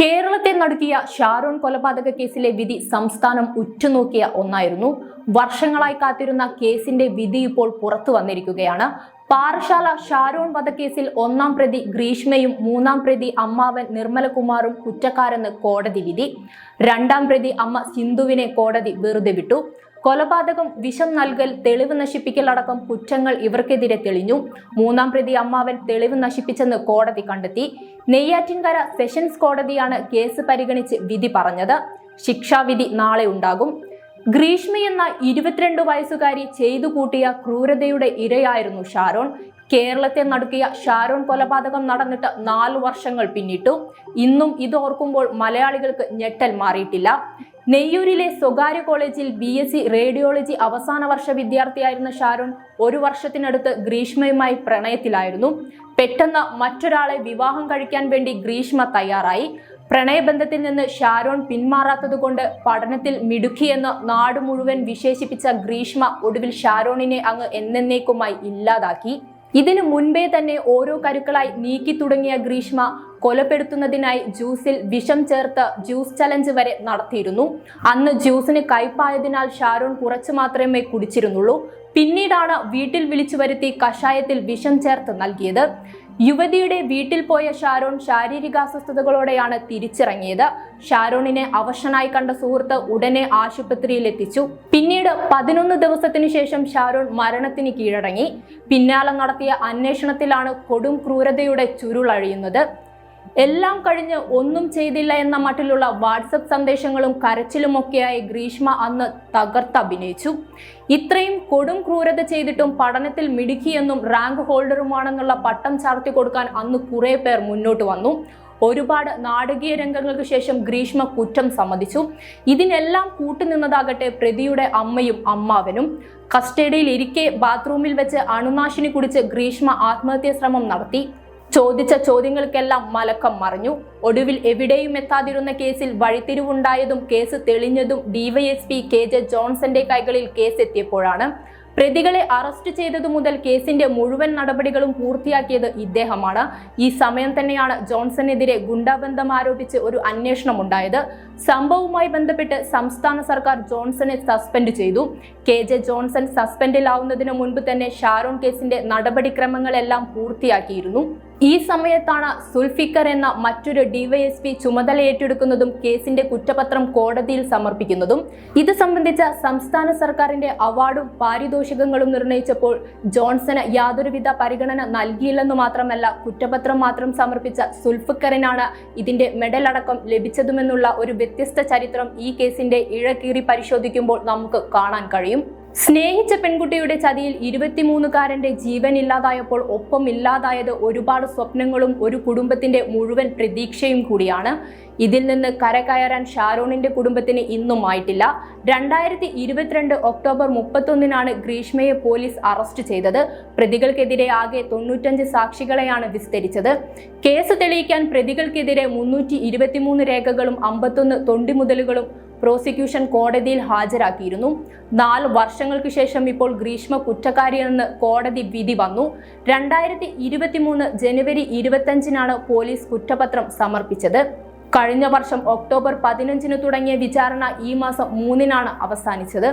കേരളത്തെ നടുക്കിയ ഷാരോൺ കൊലപാതക കേസിലെ വിധി സംസ്ഥാനം ഉറ്റുനോക്കിയ ഒന്നായിരുന്നു. വർഷങ്ങളായി കാത്തിരുന്ന കേസിന്റെ വിധി ഇപ്പോൾ പുറത്തു വന്നിരിക്കുകയാണ്. പാറശാല ഷാരോൺ വധക്കേസിൽ ഒന്നാം പ്രതി ഗ്രീഷ്മയും മൂന്നാം പ്രതി അമ്മാവൻ നിർമ്മലകുമാറും കുറ്റക്കാരെന്ന് കോടതി വിധി. രണ്ടാം പ്രതി അമ്മ സിന്ധുവിനെ കോടതി വെറുതെ വിട്ടു. കൊലപാതകം വിഷം നൽകൽ തെളിവ് നശിപ്പിക്കൽ അടക്കം കുറ്റങ്ങൾ ഇവർക്കെതിരെ തെളിഞ്ഞു. മൂന്നാം പ്രതി അമ്മാവൻ തെളിവ് നശിപ്പിച്ചെന്ന് കോടതി കണ്ടെത്തി. നെയ്യാറ്റിൻകര സെഷൻസ് കോടതിയാണ് കേസ് പരിഗണിച്ച് വിധി പറഞ്ഞത്. ശിക്ഷാവിധി നാളെ ഉണ്ടാകും. ഗ്രീഷ്മി എന്ന ഇരുപത്തിരണ്ട് വയസ്സുകാരി ചെയ്തു കൂട്ടിയ ക്രൂരതയുടെ ഇരയായിരുന്നു ഷാരോൺ. കേരളത്തെ നടുക്കിയ ഷാരോൺ കൊലപാതകം നടന്നിട്ട് നാലു വർഷങ്ങൾ പിന്നിട്ടു. ഇന്നും ഇത് ഓർക്കുമ്പോൾ മലയാളികൾക്ക് ഞെട്ടൽ മാറിയിട്ടില്ല. നെയ്യൂരിലെ സ്വകാര്യ കോളേജിൽ ബി എസ് സി റേഡിയോളജി അവസാന വർഷ വിദ്യാർത്ഥിയായിരുന്ന ഷാരോൺ ഒരു വർഷത്തിനടുത്ത് ഗ്രീഷ്മയുമായി പ്രണയത്തിലായിരുന്നു. പെട്ടെന്ന് മറ്റൊരാളെ വിവാഹം കഴിക്കാൻ വേണ്ടി ഗ്രീഷ്മ തയ്യാറായി. പ്രണയബന്ധത്തിൽ നിന്ന് ഷാരോൺ പിന്മാറാത്തതുകൊണ്ട് പഠനത്തിൽ മിടുക്കിയെന്ന് നാട് മുഴുവൻ വിശേഷിപ്പിച്ച ഗ്രീഷ്മ ഒടുവിൽ ഷാരോണിനെ അങ്ങ് എന്നേക്കുമായി ഇല്ലാതാക്കി. ഇതിനു മുൻപേ തന്നെ ഓരോ കരുക്കളായി നീക്കി തുടങ്ങിയ ഗ്രീഷ്മ കൊലപ്പെടുത്തുന്നതിനായി ജ്യൂസിൽ വിഷം ചേർത്ത് ജ്യൂസ് ചലഞ്ച് വരെ നടത്തിയിരുന്നു. അന്ന് ജ്യൂസിന് കയ്പായതിനാൽ ഷാരോൺ കുറച്ചു മാത്രമേ കുടിച്ചിരുന്നുള്ളൂ. പിന്നീടാണ് വീട്ടിൽ വിളിച്ചു വരുത്തി കഷായത്തിൽ വിഷം ചേർത്ത് നൽകിയത്. യുവതിയുടെ വീട്ടിൽ പോയ ഷാരോൺ ശാരീരികാസ്വസ്ഥതകളോടെയാണ് തിരിച്ചിറങ്ങിയത്. ഷാരോണിനെ അവശനായി കണ്ട സുഹൃത്ത് ഉടനെ ആശുപത്രിയിൽ എത്തിച്ചു. പിന്നീട് പതിനൊന്ന് ദിവസത്തിനു ശേഷം ഷാരോൺ മരണത്തിന് കീഴടങ്ങി. പിന്നാലെ നടത്തിയ അന്വേഷണത്തിലാണ് കൊടും ക്രൂരതയുടെ ചുരുളഴിയുന്നത്. എല്ലാം കഴിഞ്ഞ് ഒന്നും ചെയ്തില്ല എന്ന മട്ടിലുള്ള വാട്സപ്പ് സന്ദേശങ്ങളും കരച്ചിലുമൊക്കെയായി ഗ്രീഷ്മ അന്ന് തകർത്തഭിനയിച്ചു ഇത്രയും കൊടും ക്രൂരത ചെയ്തിട്ടും പഠനത്തിൽ മിടുക്കിയെന്നും റാങ്ക് ഹോൾഡറുമാണെന്നുള്ള പട്ടം ചാർത്തി കൊടുക്കാൻ അന്ന് കുറേ പേർ മുന്നോട്ട് വന്നു. ഒരുപാട് നാടകീയ രംഗങ്ങൾക്ക് ശേഷം ഗ്രീഷ്മ കുറ്റം സമ്മതിച്ചു. ഇതിനെല്ലാം കൂട്ടുനിന്നതാകട്ടെ പ്രതിയുടെ അമ്മയും അമ്മാവനും. കസ്റ്റഡിയിൽ ഇരിക്കെ ബാത്റൂമിൽ വെച്ച് അണുനാശിനി കുടിച്ച് ഗ്രീഷ്മ ആത്മഹത്യാ ശ്രമം നടത്തി. ചോദിച്ച ചോദ്യങ്ങൾക്കെല്ലാം മലക്കം മറിഞ്ഞു. ഒടുവിൽ എവിടെയും എത്താതിരുന്ന കേസിൽ വഴിത്തിരിവുണ്ടായതും കേസ് തെളിഞ്ഞതും ഡിവൈഎസ്പി കെ ജെ ജോൺസന്റെ കൈകളിൽ കേസ് എത്തിയപ്പോഴാണ് പ്രതികളെ അറസ്റ്റ് ചെയ്തതു മുതൽ കേസിന്റെ മുഴുവൻ നടപടികളും പൂർത്തിയാക്കിയത് ഇദ്ദേഹമാണ്. ഈ സമയം തന്നെയാണ് ജോൺസണെതിരെ ഗുണ്ടാബന്ധം ആരോപിച്ച് ഒരു അന്വേഷണം ഉണ്ടായത് സംഭവവുമായി ബന്ധപ്പെട്ട് സംസ്ഥാന സർക്കാർ ജോൺസനെ സസ്പെൻഡ് ചെയ്തു. കെ ജെ ജോൺസൺ സസ്പെൻഡിലാവുന്നതിന് മുൻപ് തന്നെ ഷാരോൺ കേസിന്റെ നടപടിക്രമങ്ങളെല്ലാം പൂർത്തിയാക്കിയിരുന്നു. ഈ സമയത്താണ് സുൽഫിക്കർ എന്ന മറ്റൊരു ഡിവൈഎസ്പി ചുമതല ഏറ്റെടുക്കുന്നതും കേസിന്റെ കുറ്റപത്രം കോടതിയിൽ സമർപ്പിക്കുന്നതും. ഇത് സംബന്ധിച്ച സംസ്ഥാന സർക്കാരിന്റെ അവാർഡും പാരിതോഷികങ്ങളും നിർണയിച്ചപ്പോൾ ജോൺസന് യാതൊരുവിധ പരിഗണന നൽകിയില്ലെന്നു മാത്രമല്ല കുറ്റപത്രം മാത്രം സമർപ്പിച്ച സുൽഫിക്കറിനാണ് ഇതിന്റെ മെഡൽ അടക്കം ലഭിച്ചതുമെന്നുള്ള ഒരു വ്യത്യസ്ത ചരിത്രം ഈ കേസിന്റെ ഇഴകീറി പരിശോധിക്കുമ്പോൾ നമുക്ക് കാണാൻ കഴിയും. സ്നേഹിച്ച പെൺകുട്ടിയുടെ ചതിയിൽ ഇരുപത്തിമൂന്നുകാരന്റെ ജീവൻ ഇല്ലാതായപ്പോൾ ഒപ്പം ഇല്ലാതായത് ഒരുപാട് സ്വപ്നങ്ങളും ഒരു കുടുംബത്തിന്റെ മുഴുവൻ പ്രതീക്ഷയും കൂടിയാണ്. ഇതിൽ നിന്ന് കരകയറാൻ ഷാരോണിന്റെ കുടുംബത്തിന് ഇന്നും ആയിട്ടില്ല. രണ്ടായിരത്തി ഇരുപത്തിരണ്ട് ഒക്ടോബർ മുപ്പത്തൊന്നിനാണ് ഗ്രീഷ്മയെ പോലീസ് അറസ്റ്റ് ചെയ്തത്. പ്രതികൾക്കെതിരെ ആകെ തൊണ്ണൂറ്റഞ്ച് സാക്ഷികളെയാണ് വിസ്തരിച്ചത്. കേസ് തെളിയിക്കാൻ പ്രതികൾക്കെതിരെ മുന്നൂറ്റി രേഖകളും അമ്പത്തൊന്ന് തൊണ്ടിമുതലുകളും പ്രോസിക്യൂഷൻ കോടതിയിൽ ഹാജരാക്കിയിരുന്നു. നാല് വർഷങ്ങൾക്ക് ശേഷം ഇപ്പോൾ ഗ്രീഷ്മ കുറ്റക്കാരിയെന്ന് കോടതി വിധി വന്നു. രണ്ടായിരത്തി ഇരുപത്തിമൂന്ന് ജനുവരി ഇരുപത്തഞ്ചിനാണ് പോലീസ് കുറ്റപത്രം സമർപ്പിച്ചത്. കഴിഞ്ഞ വർഷം ഒക്ടോബർ പതിനഞ്ചിന് തുടങ്ങിയ വിചാരണ ഈ മാസം മൂന്നിനാണ് അവസാനിച്ചത്.